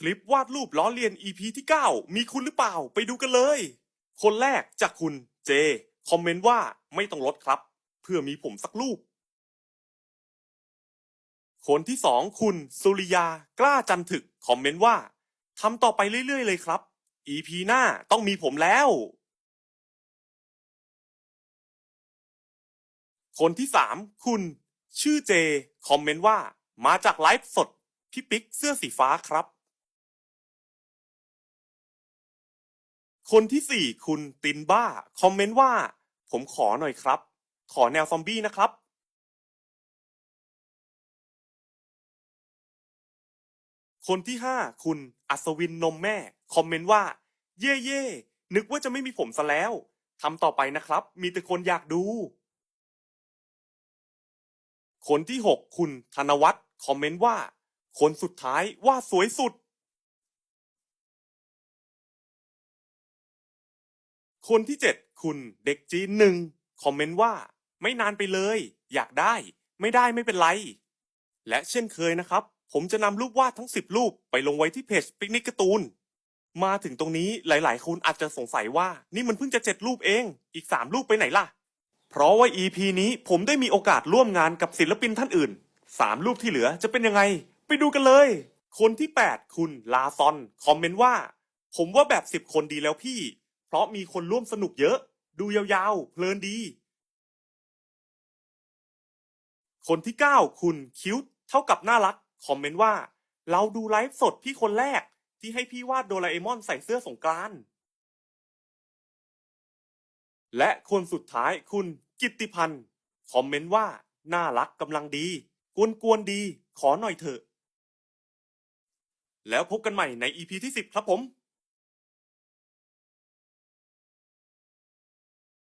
คลิปวาดรูปล้อเลียน EP ที่ 9 มีคุณหรือเปล่าไปดูกันเลย คนแรกจากคุณเจ คอมเมนต์ว่าไม่ต้องลดครับ เพื่อมีผมสักรูป คนที่สองคุณสุริยากล้าจันถึก คอมเมนต์ว่าทำต่อไปเรื่อยๆ เลยครับ EP หน้าต้องมีผมแล้ว คนที่สามคุณ ชื่อเจ คอมเมนต์ว่า มาจากไลฟ์สดพี่ปิ๊กเสื้อสีฟ้าครับ คนที่สี่คุณตินบ้า คอมเมนต์ว่า ผมขอหน่อยครับ ขอแนวซอมบี้นะครับ คนที่ห้าคุณอัศวินนมแม่ คอมเมนต์ว่า เย่เย่นึกว่าจะไม่มีผมซะแล้วทำต่อไปนะครับ มีแต่คนอยากดู คนที่หกคุณธนวัฒน์คอมเมนต์ว่า คนสุดท้ายว่าสวยสุด คนที่เจ็ดคุณเด็กจีนหนึ่งคอมเมนต์ว่า ไม่นานไปเลย อยากได้ ไม่ได้ไม่เป็นไร และเช่นเคยนะครับ ผมจะนำรูปวาดทั้ง 10 รูปไปลงไว้ที่เพจปิกนิกการ์ตูนมาถึงตรงนี้หลาย ๆ คนอาจจะสงสัยว่า นี่มันเพิ่งจะเจ็ดรูปเอง อีก3รูปไปไหนล่ะ เพราะว่า EP นี้ผมได้มีโอกาสร่วมงานกับศิลปินท่านอื่น3รูปที่เหลือจะเป็นยังไง ไปดูกันเลย คนที่ 8 คุณลาซอน คอมเมนต์ว่า ผมว่าแบบ 10 คนดีแล้วพี่ ราะมีคนร่วมสนุกเยอะ ดูยาวๆ เพลินดี คนที่ 9 คุณคิวเท่ากับน่ารัก คอมเมนต์ว่า เราดูไลฟ์สดพี่คนแรก ที่ให้พี่วาดโดราเอมอนใส่เสื้อสงกรานและคนสุดท้ายคุณกิตติพันธ์คอมเมนต์ว่า น่ารักกำลังดี กวนๆดี ขอหน่อยเถอะ แล้วพบกันใหม่ใน EP ที่ 10 ครับผม